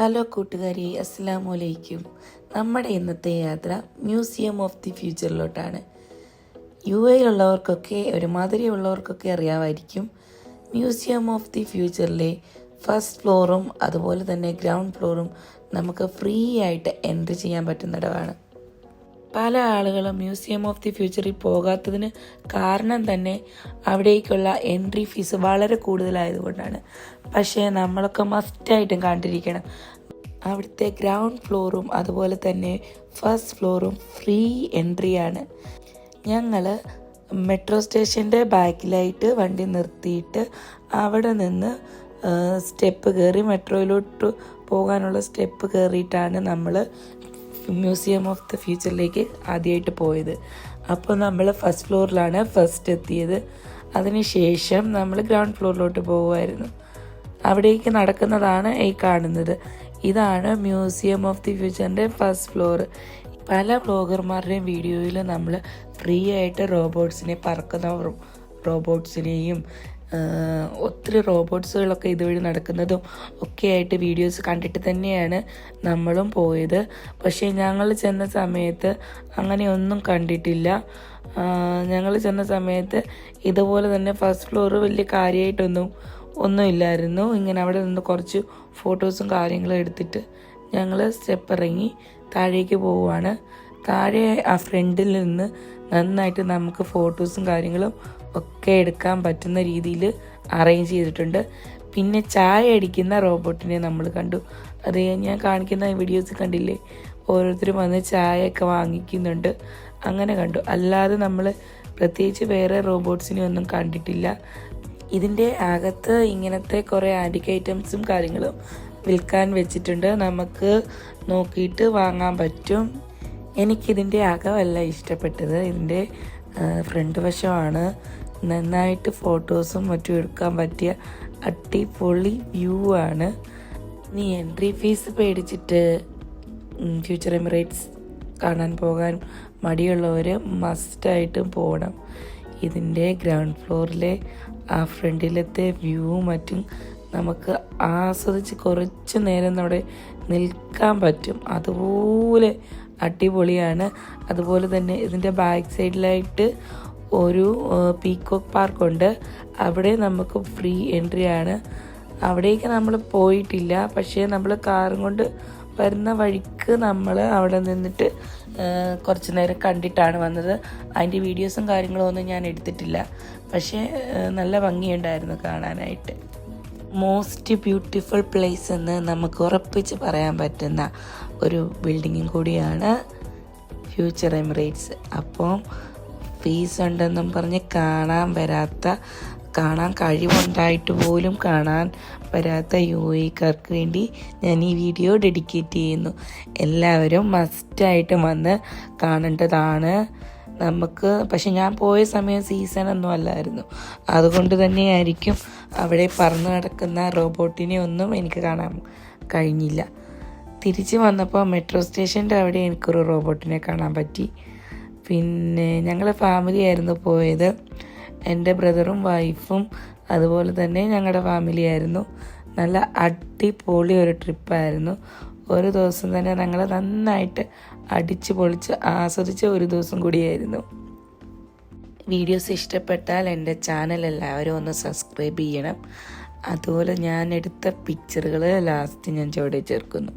Hello കൂട്ടുകാരി അസ്സാമു അലൈക്കും നമ്മുടെ ഇന്നത്തെ യാത്ര മ്യൂസിയം ഓഫ് ദി ഫ്യൂച്ചറിലോട്ടാണ്. യു എയിലുള്ളവർക്കൊക്കെ ഒരുമാതിരി ഉള്ളവർക്കൊക്കെ അറിയാമായിരിക്കും മ്യൂസിയം ഓഫ് ദി ഫ്യൂച്ചറിലെ ഫസ്റ്റ് ഫ്ലോറും അതുപോലെ തന്നെ ഗ്രൗണ്ട് ഫ്ലോറും നമുക്ക് ഫ്രീ ആയിട്ട് എൻട്രി ചെയ്യാൻ പറ്റുന്നിടമാണ് പല ആളുകളും മ്യൂസിയം ഓഫ് ദി ഫ്യൂച്ചറിൽ പോകാത്തതിന് കാരണം തന്നെ അവിടേക്കുള്ള എൻട്രി ഫീസ് വളരെ കൂടുതലായതുകൊണ്ടാണ്. പക്ഷേ നമ്മളൊക്കെ മസ്റ്റായിട്ടും കണ്ടിരിക്കണം. അവിടുത്തെ ഗ്രൗണ്ട് ഫ്ലോറും അതുപോലെ തന്നെ ഫസ്റ്റ് ഫ്ലോറും ഫ്രീ എൻട്രിയാണ് ഞങ്ങൾ മെട്രോ സ്റ്റേഷന്റെ ബാക്കിലായിട്ട് വണ്ടി നിർത്തിയിട്ട് അവിടെ നിന്ന് സ്റ്റെപ്പ് കയറി മെട്രോയിലോട്ട് പോകാനുള്ള സ്റ്റെപ്പ് കയറിയിട്ടാണ് നമ്മൾ മ്യൂസിയം ഓഫ് ദ ഫ്യൂച്ചറിലേക്ക് ആദ്യമായിട്ട് പോയത്. അപ്പോൾ നമ്മൾ ഫസ്റ്റ് ഫ്ലോറിലാണ് ഫസ്റ്റ് എത്തിയത്. അതിനുശേഷം നമ്മൾ ഗ്രൗണ്ട് ഫ്ലോറിലോട്ട് പോകുമായിരുന്നു അവിടേക്ക് നടക്കുന്നതാണ് ഈ കാണുന്നത്. ഇതാണ് മ്യൂസിയം ഓഫ് ദി ഫ്യൂച്ചറിന്റെ ഫസ്റ്റ് ഫ്ലോർ പല ബ്ലോഗർമാരുടെയും വീഡിയോയിൽ നമ്മൾ ഫ്രീ ആയിട്ട് റോബോട്ട്സിനെ പറക്കുന്ന റോബോട്ട്സിനെയും ഒത്തിരി റോബോട്ട്സുകളൊക്കെ ഇതുവഴി നടക്കുന്നതും ഒക്കെ ആയിട്ട് വീഡിയോസ് കണ്ടിട്ട് തന്നെയാണ് നമ്മളും പോയത്. പക്ഷേ ഞങ്ങൾ ചെന്ന സമയത്ത് അങ്ങനെയൊന്നും കണ്ടിട്ടില്ല. ഞങ്ങൾ ചെന്ന സമയത്ത് ഇതുപോലെ തന്നെ ഫസ്റ്റ് ഫ്ലോർ വലിയ കാര്യമായിട്ടൊന്നും ഒന്നുമില്ലായിരുന്നു. ഇങ്ങനെ അവിടെ നിന്ന് കുറച്ച് ഫോട്ടോസും കാര്യങ്ങളും എടുത്തിട്ട് ഞങ്ങൾ സ്റ്റെപ്പ് ഇറങ്ങി താഴേക്ക് പോവുകയാണ് താഴെ ആ ഫ്രണ്ടിൽ നിന്ന് നന്നായിട്ട് നമുക്ക് ഫോട്ടോസും കാര്യങ്ങളും ഒക്കെ എടുക്കാൻ പറ്റുന്ന രീതിയിൽ അറേഞ്ച് ചെയ്തിട്ടുണ്ട്. പിന്നെ ചായ അടിക്കുന്ന റോബോട്ടിനെ നമ്മൾ കണ്ടു. അത് ഞാൻ കാണിക്കുന്ന വീഡിയോസ് കണ്ടില്ലേ? ഓരോരുത്തരും വന്ന് ചായയൊക്കെ വാങ്ങിക്കുന്നുണ്ട്. അങ്ങനെ കണ്ടു. അല്ലാതെ നമ്മൾ പ്രത്യേകിച്ച് വേറെ റോബോട്ട്സിനെ ഒന്നും കണ്ടിട്ടില്ല. ഇതിന്റെ അകത്ത് ഇങ്ങനത്തെ കുറേ ആന്റിക് ഐറ്റംസും കാര്യങ്ങളും വിൽക്കാൻ വെച്ചിട്ടുണ്ട്. നമുക്ക് നോക്കിയിട്ട് വാങ്ങാൻ പറ്റും. എനിക്കിതിന്റെ അകമല്ല ഇഷ്ടപ്പെട്ടത്. ഇതിന്റെ ഫ്രണ്ട് വശമാണ്. നന്നായിട്ട് ഫോട്ടോസും മറ്റും എടുക്കാൻ പറ്റിയ അടിപൊളി വ്യൂ ആണ്. നീ എൻട്രി ഫീസ് പേടിച്ചിട്ട് ഫ്യൂച്ചർ എമിറേറ്റ്സ് കാണാൻ പോകാൻ മടിയുള്ളവർ മസ്റ്റായിട്ടും പോകണം ഇതിന്റെ ഗ്രൗണ്ട് ഫ്ലോറിലെ ആ ഫ്രണ്ടിലത്തെ വ്യൂവും മറ്റും നമുക്ക് ആസ്വദിച്ച് കുറച്ച് നേരം അവിടെ നിൽക്കാൻ പറ്റും. അതുപോലെ അടിപൊളിയാണ്. അതുപോലെ തന്നെ ഇതിന്റെ ബാക്ക് സൈഡിലായിട്ട് ഒരു പീക്കോക്ക് പാർക്കുണ്ട് അവിടെ നമുക്ക് ഫ്രീ എൻട്രി ആണ്. അവിടേക്ക് നമ്മൾ പോയിട്ടില്ല. പക്ഷേ നമ്മൾ കാറും കൊണ്ട് വരുന്ന വഴിക്ക് നമ്മൾ അവിടെ നിന്നിട്ട് കുറച്ച് നേരം കണ്ടിട്ടാണ് വന്നത്. അതിന്റെ വീഡിയോസും കാര്യങ്ങളും ഒന്നും ഞാൻ എടുത്തിട്ടില്ല. പക്ഷേ നല്ല ഭംഗിയുണ്ടായിരുന്നു കാണാനായിട്ട്. മോസ്റ്റ് ബ്യൂട്ടിഫുൾ പ്ലേസ് എന്ന് നമുക്ക് ഉറപ്പിച്ച് പറയാൻ പറ്റുന്ന ഒരു ബിൽഡിങ്ങും കൂടിയാണ് ഫ്യൂച്ചർ എമിറേറ്റ്സ് അപ്പം ഫീസ് ഉണ്ടെന്നും പറഞ്ഞ് കാണാൻ വരാത്ത കാണാൻ കഴിവുണ്ടായിട്ട് പോലും കാണാൻ വരാത്ത യു എക്കാർക്ക് വേണ്ടി ഞാൻ ഈ വീഡിയോ ഡെഡിക്കേറ്റ് ചെയ്യുന്നു. എല്ലാവരും മസ്റ്റായിട്ട് വന്ന് കാണേണ്ടതാണ്. നമുക്ക് പക്ഷെ ഞാൻ പോയ സമയം സീസൺ ഒന്നും അല്ലായിരുന്നു. അതുകൊണ്ട് തന്നെയായിരിക്കും അവിടെ പറന്നു നടക്കുന്ന റോബോട്ടിനെ ഒന്നും എനിക്ക് കാണാൻ കഴിഞ്ഞില്ല. തിരിച്ച് വന്നപ്പോൾ മെട്രോ സ്റ്റേഷന്റെ അവിടെ എനിക്കൊരു റോബോട്ടിനെ കാണാൻ പറ്റി. പിന്നെ ഞങ്ങൾ ഫാമിലി ആയിരുന്നു പോയത്. എന്റെ ബ്രദറും വൈഫും അതുപോലെ തന്നെ ഞങ്ങളുടെ ഫാമിലി ആയിരുന്നു. നല്ല അടിപൊളി ഒരു ട്രിപ്പായിരുന്നു ഒരു ദിവസം തന്നെ ഞങ്ങൾ നന്നായിട്ട് അടിച്ച് പൊളിച്ച് ആസ്വദിച്ച ഒരു ദിവസം കൂടിയായിരുന്നു. വീഡിയോസ് ഇഷ്ടപ്പെട്ടാൽ എന്റെ ചാനൽ എല്ലാവരും ഒന്ന് സബ്സ്ക്രൈബ് ചെയ്യണം. അതുപോലെ ഞാൻ എടുത്ത പിക്ചറുകൾ ലാസ്റ്റ് ഞാൻ ചുവടെ ചേർക്കുന്നു.